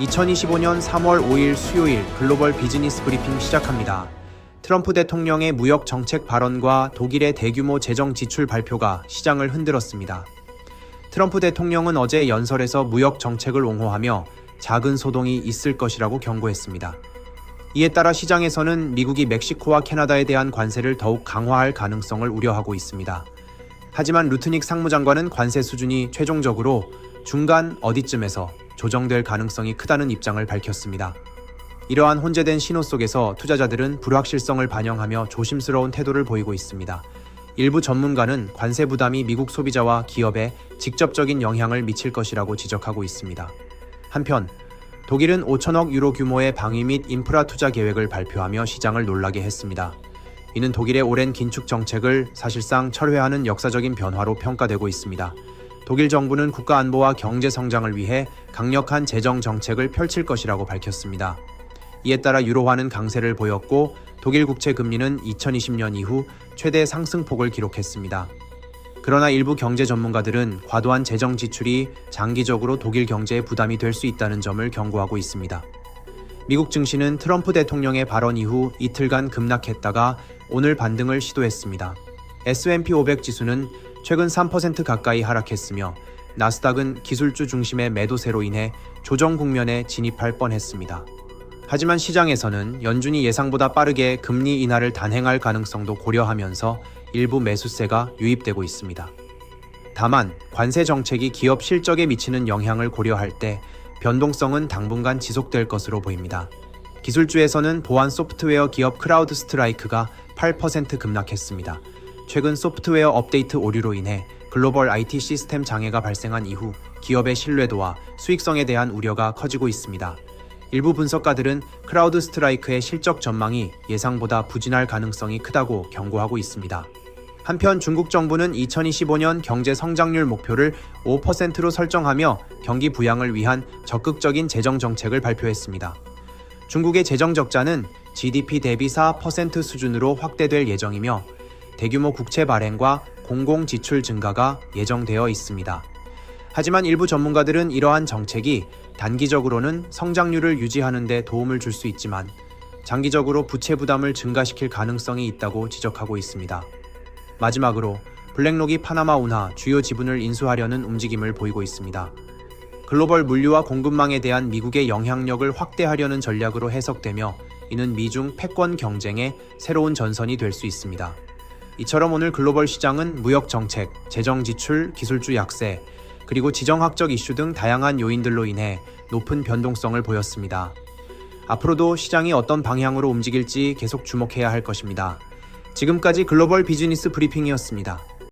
2025년 3월 5일 수요일 글로벌 비즈니스 브리핑 시작합니다. 트럼프 대통령의 무역 정책 발언과 독일의 대규모 재정 지출 발표가 시장을 흔들었습니다. 트럼프 대통령은 어제 연설에서 무역 정책을 옹호하며 작은 소동이 있을 것이라고 경고했습니다. 이에 따라 시장에서는 미국이 멕시코와 캐나다에 대한 관세를 더욱 강화할 가능성을 우려하고 있습니다. 하지만 루트닉 상무장관은 관세 수준이 최종적으로 중간 어디쯤에서 조정될 가능성이 크다는 입장을 밝혔습니다. 이러한 혼재된 신호 속에서 투자자들은 불확실성을 반영하며 조심스러운 태도를 보이고 있습니다. 일부 전문가는 관세 부담이 미국 소비자와 기업에 직접적인 영향을 미칠 것이라고 지적하고 있습니다. 한편 독일은 5천억 유로 규모의 방위 및 인프라 투자 계획을 발표하며 시장을 놀라게 했습니다. 이는 독일의 오랜 긴축 정책을 사실상 철회하는 역사적인 변화로 평가되고 있습니다. 독일 정부는 국가 안보와 경제 성장을 위해 강력한 재정 정책을 펼칠 것이라고 밝혔습니다. 이에 따라 유로화는 강세를 보였고 독일 국채 금리는 2020년 이후 최대 상승폭을 기록했습니다. 그러나 일부 경제 전문가들은 과도한 재정 지출이 장기적으로 독일 경제에 부담이 될 수 있다는 점을 경고하고 있습니다. 미국 증시는 트럼프 대통령의 발언 이후 이틀간 급락했다가 오늘 반등을 시도했습니다. S&P 500 지수는 최근 3% 가까이 하락했으며 나스닥은 기술주 중심의 매도세로 인해 조정 국면에 진입할 뻔했습니다. 하지만 시장에서는 연준이 예상보다 빠르게 금리 인하를 단행할 가능성도 고려하면서 일부 매수세가 유입되고 있습니다. 다만 관세 정책이 기업 실적에 미치는 영향을 고려할 때 변동성은 당분간 지속될 것으로 보입니다. 기술주에서는 보안 소프트웨어 기업 크라우드 스트라이크가 8% 급락했습니다. 최근 소프트웨어 업데이트 오류로 인해 글로벌 IT 시스템 장애가 발생한 이후 기업의 신뢰도와 수익성에 대한 우려가 커지고 있습니다. 일부 분석가들은 크라우드 스트라이크의 실적 전망이 예상보다 부진할 가능성이 크다고 경고하고 있습니다. 한편 중국 정부는 2025년 경제 성장률 목표를 5%로 설정하며 경기 부양을 위한 적극적인 재정 정책을 발표했습니다. 중국의 재정 적자는 GDP 대비 4% 수준으로 확대될 예정이며 대규모 국채 발행과 공공 지출 증가가 예정되어 있습니다. 하지만 일부 전문가들은 이러한 정책이 단기적으로는 성장률을 유지하는 데 도움을 줄 수 있지만 장기적으로 부채 부담을 증가시킬 가능성이 있다고 지적하고 있습니다. 마지막으로 블랙록이 파나마 운하 주요 지분을 인수하려는 움직임을 보이고 있습니다. 글로벌 물류와 공급망에 대한 미국의 영향력을 확대하려는 전략으로 해석되며 이는 미중 패권 경쟁의 새로운 전선이 될 수 있습니다. 이처럼 오늘 글로벌 시장은 무역 정책, 재정 지출, 기술주 약세, 그리고 지정학적 이슈 등 다양한 요인들로 인해 높은 변동성을 보였습니다. 앞으로도 시장이 어떤 방향으로 움직일지 계속 주목해야 할 것입니다. 지금까지 글로벌 비즈니스 브리핑이었습니다.